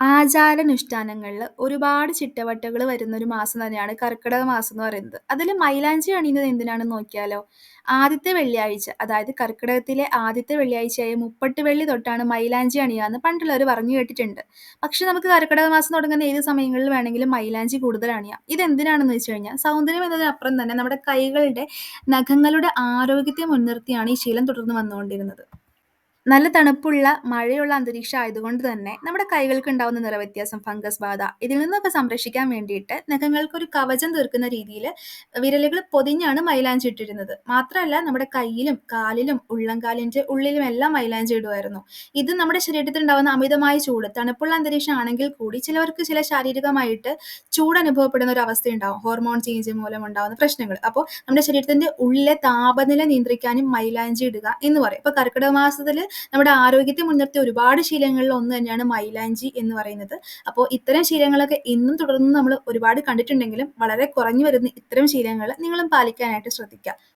ആചാരാനുഷ്ഠാനങ്ങളിൽ ഒരുപാട് ചിട്ടവട്ടകൾ വരുന്ന ഒരു മാസം തന്നെയാണ് കർക്കിടക മാസം എന്ന് പറയുന്നത്. അതിൽ മൈലാഞ്ചി അണിയുന്നത് എന്തിനാണെന്ന് നോക്കിയാലോ? ആദ്യത്തെ വെള്ളിയാഴ്ച അതായത് കർക്കിടകത്തിലെ ആദ്യത്തെ വെള്ളിയാഴ്ചയായ മുപ്പട്ട് വെള്ളി തൊട്ടാണ് മൈലാഞ്ചി അണിയുക എന്ന് പണ്ടുള്ളവർ പറഞ്ഞു കേട്ടിട്ടുണ്ട്. പക്ഷെ നമുക്ക് കർക്കിടക മാസം തുടങ്ങുന്ന ഏത് സമയങ്ങളിൽ വേണമെങ്കിലും മൈലാഞ്ചി കൂടുതൽ അണിയാം. ഇതെന്തിനാണെന്ന് വെച്ച് കഴിഞ്ഞാൽ സൗന്ദര്യം എന്നതിനപ്പുറം തന്നെ നമ്മുടെ കൈകളുടെ നഖങ്ങളുടെ ആരോഗ്യത്തെ മുൻനിർത്തിയാണ് ഈ ശീലം തുടർന്ന് വന്നുകൊണ്ടിരുന്നത്. നല്ല തണുപ്പുള്ള മഴയുള്ള അന്തരീക്ഷം ആയതുകൊണ്ട് തന്നെ നമ്മുടെ കൈകൾക്ക് ഉണ്ടാവുന്ന നിറവ്യത്യാസം ഫംഗസ് ബാധ ഇതിൽ നിന്നൊക്കെ സംരക്ഷിക്കാൻ വേണ്ടിയിട്ട് നഖങ്ങൾക്ക് ഒരു കവചം തീർക്കുന്ന രീതിയിൽ വിരലുകൾ പൊതിഞ്ഞാണ് മൈലാഞ്ചി ഇട്ടിരുന്നത്. മാത്രമല്ല നമ്മുടെ കയ്യിലും കാലിലും ഉള്ളംകാലിന്റെ ഉള്ളിലും എല്ലാം മൈലാഞ്ചി ഇടുമായിരുന്നു. ഇത് നമ്മുടെ ശരീരത്തിൽ ഉണ്ടാകുന്ന അമിതമായ ചൂട് തണുപ്പുള്ള അന്തരീക്ഷം ആണെങ്കിൽ കൂടി ചിലവർക്ക് ചില ശാരീരികമായിട്ട് ചൂട് അനുഭവപ്പെടുന്ന ഒരു അവസ്ഥ ഉണ്ടാവും ഹോർമോൺ ചേഞ്ച് മൂലം ഉണ്ടാകുന്ന പ്രശ്നങ്ങൾ. അപ്പോൾ നമ്മുടെ ശരീരത്തിന്റെ ഉള്ളിലെ താപനില നിയന്ത്രിക്കാനും മൈലാഞ്ചി ഇടുക എന്ന് പറയും. ഇപ്പോൾ കർക്കിടക മാസത്തിൽ നമ്മുടെ ആരോഗ്യത്തെ മുൻനിർത്തി ഒരുപാട് ശീലങ്ങളിൽ ഒന്ന് തന്നെയാണ് മൈലാഞ്ചി എന്ന് പറയുന്നത്. അപ്പോൾ ഇത്തരം ശീലങ്ങളൊക്കെ ഇന്നും തുടർന്ന് നമ്മൾ ഒരുപാട് കണ്ടിട്ടുണ്ടെങ്കിലും വളരെ കുറഞ്ഞു വരുന്ന ഇത്തരം ശീലങ്ങൾ നിങ്ങളും പാലിക്കാനായിട്ട് ശ്രദ്ധിക്കുക.